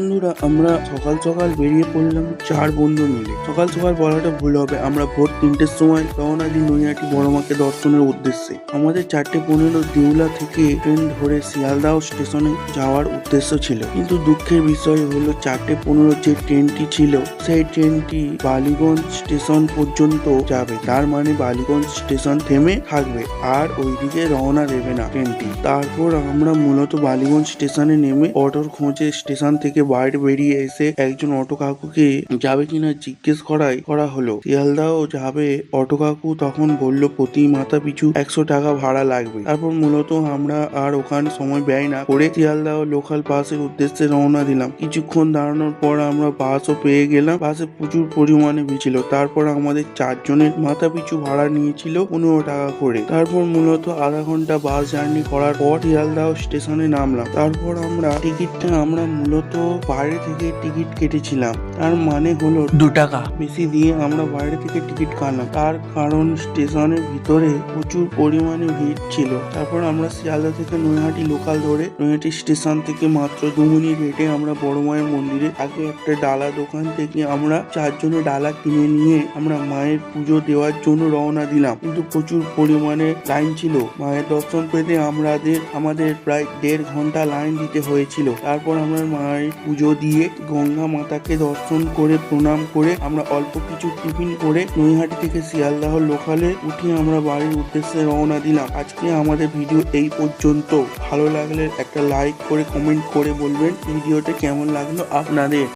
no বন্ধুরা, আমরা সকাল সকাল বেরিয়ে পড়লাম চার বন্ধু মিলে। সকাল সকাল বলাটা ভুল হবে, আমরা ভোর তিনটের সময় রওনা দিই নৈহাটি বড় মাকে দর্শনের উদ্দেশ্যে। আমাদের চারটে পনেরো দেউলা থেকে ট্রেন ধরে শিয়ালদাহ স্টেশনে যাওয়ার উদ্দেশ্য ছিল। কিন্তু দুঃখের বিষয় হলো, চারটে পনেরো যে ট্রেনটি ছিল, সেই ট্রেনটি বালিগঞ্জ স্টেশন পর্যন্ত যাবে। তার মানে বালিগঞ্জ স্টেশন থেমে থাকবে, আর ওইদিকে রওনা দেবে না ট্রেনটি। তারপর আমরা মূলত বালিগঞ্জ স্টেশনে নেমে অটোর খোঁজে স্টেশন থেকে বাইরে বেরিয়ে এসে একজন অটো কাকুকে যাবে কিনা জিজ্ঞেস করাই করা হলো। শিয়ালদাও যাবে। অটো কাকু তখন বলল, প্রতি মাথা পিছু একশো টাকা ভাড়া লাগবে। তারপর মূলত আমরা আর ওখানে সময় ব্যয় না করে শিয়ালদাহ লোকাল বাসের উদ্দেশ্যে রওনা দিলাম। কিছুক্ষণ দাঁড়ানোর পর আমরা বাসও পেয়ে গেলাম। বাসে প্রচুর পরিমাণে ভিড় তারপর আমাদের চারজনের মাথা পিছু ভাড়া নিয়েছিল পনেরো টাকা করে। তারপর মূলত আধা ঘণ্টা বাস জার্নি করার পর শিয়ালদাহ স্টেশনে নামলাম। তারপর আমরা টিকিটটা আমরা মূলত বাইরে থেকে টিকিট কেটেছিলাম। তার মানে হলো দু টাকা। বেশি দিয়ে আমরা বাইরে থেকে টিকিট কাটলাম। তার কারণ স্টেশনের ভিতরে প্রচুর পরিমাণে ভিড় ছিল। তারপর আমরা শিয়ালদা থেকে নৈহাটি লোকাল ধরে নৈহাটি স্টেশন থেকে মাত্র দু মিনিট হেঁটে আমরা বড় মায়ের মন্দিরে আগে একটা ডালা দোকান থেকে আমরা চারজনে ডালা কিনে নিয়ে আমরা মায়ের পুজো দেওয়ার জন্য রওনা দিলাম। কিন্তু প্রচুর পরিমাণে লাইন ছিল। মায়ের দর্শন পেতে আমাদের আমাদের প্রায় দেড় ঘণ্টা লাইন দিতে হয়েছিল। তারপর আমরা মায়ের পুজো দিয়ে গঙ্গা মাতাকে দর্শন করে, প্রণাম করে, আমরা অল্প কিছু টিফিন করে নৈহাটি থেকে শিয়ালদাহ লোকালে উঠে আমরা বাড়ির উদ্দেশ্যে রওনা দিলাম। আজকে আমাদের ভিডিও এই পর্যন্ত। ভালো লাগলে একটা লাইক করে কমেন্ট করে বলবেন। ভিডিওটা কেমন লাগল আপনাদের?